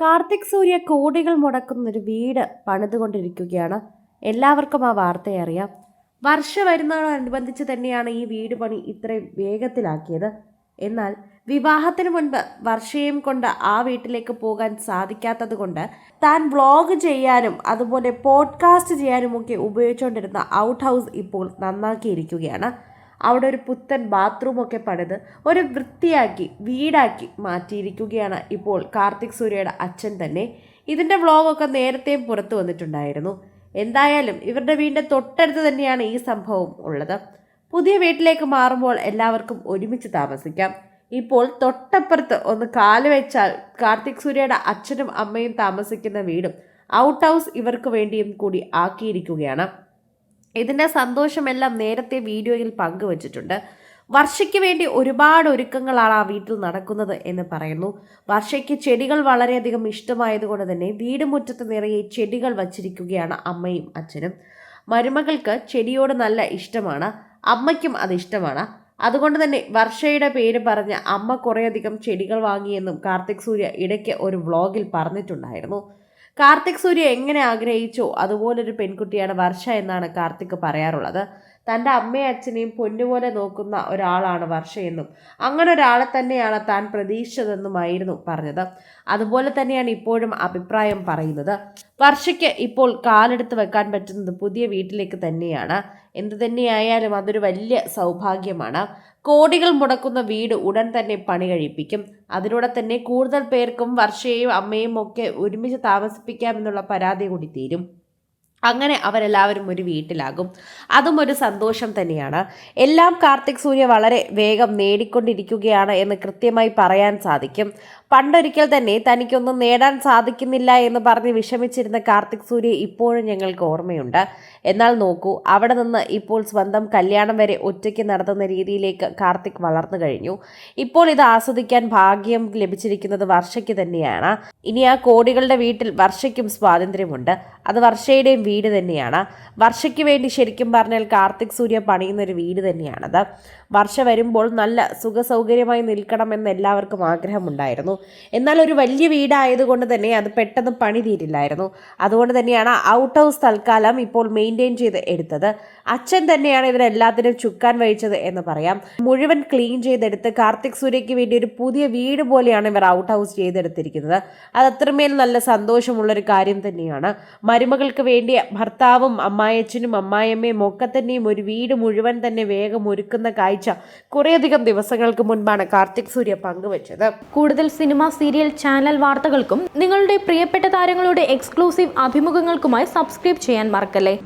കാർത്തിക് സൂര്യ കോടികൾ മുടക്കുന്ന ഒരു വീട് പണിതുകൊണ്ടിരിക്കുകയാണ്. എല്ലാവർക്കും ആ വാർത്തയെ അറിയാം. വർഷ വരുന്നതോടനുബന്ധിച്ച് തന്നെയാണ് ഈ വീട് പണി ഇത്രയും വേഗത്തിലാക്കിയത്. എന്നാൽ വിവാഹത്തിന് മുൻപ് വർഷയും കൊണ്ട് ആ വീട്ടിലേക്ക് പോകാൻ സാധിക്കാത്തത് കൊണ്ട് താൻ വ്ളോഗ് ചെയ്യാനും അതുപോലെ പോഡ്കാസ്റ്റ് ചെയ്യാനുമൊക്കെ ഉപയോഗിച്ചുകൊണ്ടിരുന്ന ഔട്ട് ഹൗസ് ഇപ്പോൾ നന്നാക്കിയിരിക്കുകയാണ്. അവിടെ ഒരു പുത്തൻ ബാത്റൂം ഒക്കെ പണിത് ഒരു വൃത്തിയാക്കി വീടാക്കി മാറ്റിയിരിക്കുകയാണ് ഇപ്പോൾ കാർത്തിക് സൂര്യയുടെ അച്ഛൻ തന്നെ. ഇതിന്റെ വ്ളോഗൊക്കെ നേരത്തെയും പുറത്തു വന്നിട്ടുണ്ടായിരുന്നു. എന്തായാലും ഇവരുടെ വീടിന്റെ തൊട്ടടുത്ത് തന്നെയാണ് ഈ സംഭവം ഉള്ളത്. പുതിയ വീട്ടിലേക്ക് മാറുമ്പോൾ എല്ലാവർക്കും ഒരുമിച്ച് താമസിക്കാം. ഇപ്പോൾ തൊട്ടപ്പുറത്ത് ഒന്ന് കാൽ വെച്ചാൽ കാർത്തിക് സൂര്യയുടെ അച്ഛനും അമ്മയും താമസിക്കുന്ന വീടും ഔട്ട് ഹൗസ് ഇവർക്ക് വേണ്ടിയും കൂടി ആക്കിയിരിക്കുകയാണ്. ഇതിന്റെ സന്തോഷമെല്ലാം നേരത്തെ വീഡിയോയിൽ പങ്കുവച്ചിട്ടുണ്ട്. വർഷയ്ക്ക് വേണ്ടി ഒരുപാട് ഒരുക്കങ്ങളാണ് ആ വീട്ടിൽ നടക്കുന്നത് എന്ന് പറയുന്നു. വർഷയ്ക്ക് ചെടികൾ വളരെയധികം ഇഷ്ടമായതുകൊണ്ട് തന്നെ വീട് മുറ്റത്ത് നിറയെ ചെടികൾ വച്ചിരിക്കുകയാണ് അമ്മയും അച്ഛനും. മരുമകൾക്ക് ചെടിയോട് നല്ല ഇഷ്ടമാണ്. അമ്മയ്ക്കും അത് ഇഷ്ടമാണ്. അതുകൊണ്ട് തന്നെ വർഷയുടെ പേര് പറഞ്ഞ് അമ്മ കുറേയധികം ചെടികൾ വാങ്ങിയെന്നും കാർത്തിക് സൂര്യ ഇടയ്ക്ക് ഒരു വ്ളോഗിൽ പറഞ്ഞിട്ടുണ്ടായിരുന്നു. കാർത്തിക് സൂര്യ എങ്ങനെ ആഗ്രഹിച്ചോ? അതുപോലൊരു പെൺകുട്ടിയാണ് വർഷ എന്നാണ് കാർത്തിക് പറയാറുള്ളത്. തന്റെ അമ്മയും അച്ഛനെയും പൊന്നുപോലെ നോക്കുന്ന ഒരാളാണ് വർഷയെന്നും അങ്ങനെ ഒരാളെ തന്നെയാണ് താൻ പ്രതീക്ഷിച്ചതെന്നുമായിരുന്നു പറഞ്ഞത്. അതുപോലെ തന്നെയാണ് ഇപ്പോഴും അഭിപ്രായം പറയുന്നത്. വർഷയ്ക്ക് ഇപ്പോൾ കാലെടുത്ത് വെക്കാൻ പറ്റുന്നത് പുതിയ വീട്ടിലേക്ക് തന്നെയാണ്. എന്തു തന്നെയായാലും അതൊരു വലിയ സൗഭാഗ്യമാണ്. കോടികൾ മുടക്കുന്ന വീട് ഉടൻ തന്നെ പണി കഴിപ്പിക്കും. അതിലൂടെ തന്നെ കൂടുതൽ പേർക്കും വർഷയെയും അമ്മയും ഒക്കെ ഒരുമിച്ച് താമസിപ്പിക്കാമെന്നുള്ള പരാതി കൂടി തീരും. അങ്ങനെ അവരെല്ലാവരും ഒരു വീട്ടിലാകും. അതും ഒരു സന്തോഷം തന്നെയാണ്. എല്ലാം കാർത്തിക് സൂര്യ വളരെ വേഗം നേടിക്കൊണ്ടിരിക്കുകയാണ് എന്ന് കൃത്യമായി പറയാൻ സാധിക്കും. പണ്ടൊരിക്കൽ തന്നെ തനിക്കൊന്നും നേടാൻ സാധിക്കുന്നില്ല എന്ന് പറഞ്ഞ് വിഷമിച്ചിരുന്ന കാർത്തിക് സൂര്യ ഇപ്പോഴും ഞങ്ങൾക്ക് ഓർമ്മയുണ്ട്. എന്നാൽ നോക്കൂ അവിടെ നിന്ന് ഇപ്പോൾ സ്വന്തം കല്യാണം വരെ ഒറ്റയ്ക്ക് നടത്തുന്ന രീതിയിലേക്ക് കാർത്തിക് വളർന്നു കഴിഞ്ഞു. ഇപ്പോൾ ഇത് ആസ്വദിക്കാൻ ഭാഗ്യം ലഭിച്ചിരിക്കുന്നത് വർഷയ്ക്ക് തന്നെയാണ്. ഇനി ആ കോടികളുടെ വീട്ടിൽ വർഷയ്ക്കും സ്വാതന്ത്ര്യമുണ്ട്. അത് വർഷയുടെയും വീട് തന്നെയാണ്. വർഷയ്ക്ക് വേണ്ടി ശരിക്കും പറഞ്ഞാൽ കാർത്തിക് സൂര്യ പണിയുന്ന ഒരു വീട് തന്നെയാണത്. വർഷ വരുമ്പോൾ നല്ല സുഖസൗകര്യമായി നിൽക്കണമെന്ന് എല്ലാവർക്കും ആഗ്രഹമുണ്ടായിരുന്നു. എന്നാൽ ഒരു വലിയ വീടായതുകൊണ്ട് തന്നെ അത് പെട്ടെന്ന് പണി തീരില്ലായിരുന്നു. അതുകൊണ്ട് തന്നെയാണ് ഔട്ട് ഹൗസ് തൽക്കാലം ഇപ്പോൾ മെയിന്റെയിൻ ചെയ്ത് എടുത്തത്. അച്ഛൻ തന്നെയാണ് ഇതിനെല്ലാത്തിനും ചുക്കാൻ വഹിച്ചത് എന്ന് പറയാം. മുഴുവൻ ക്ലീൻ ചെയ്തെടുത്ത് കാർത്തിക് സൂര്യയ്ക്ക് വേണ്ടി ഒരു പുതിയ വീട് പോലെയാണ് ഇവർ ഔട്ട് ഹൗസ് ചെയ്തെടുത്തിരിക്കുന്നത്. അത് അത്രമേൽ നല്ല സന്തോഷമുള്ളൊരു കാര്യം തന്നെയാണ്. മരുമകൾക്ക് വേണ്ടി ഭർത്താവും അമ്മായച്ചനും അമ്മായിയമ്മയും ഒക്കെ തന്നെയും ഒരു വീട് മുഴുവൻ തന്നെ വേഗം ഒരുക്കുന്ന കാഴ്ച കുറേയധികം ദിവസങ്ങൾക്ക് മുൻപാണ് കാർത്തിക് സൂര്യ പങ്കുവച്ചത്. കൂടുതൽ സിനിമ സീരിയൽ ചാനൽ വാർത്തകൾക്കും നിങ്ങളുടെ പ്രിയപ്പെട്ട താരങ്ങളുടെ എക്സ്ക്ലൂസീവ് അഭിമുഖങ്ങൾക്കുമായി സബ്സ്ക്രൈബ് ചെയ്യാൻ മറക്കല്ലേ?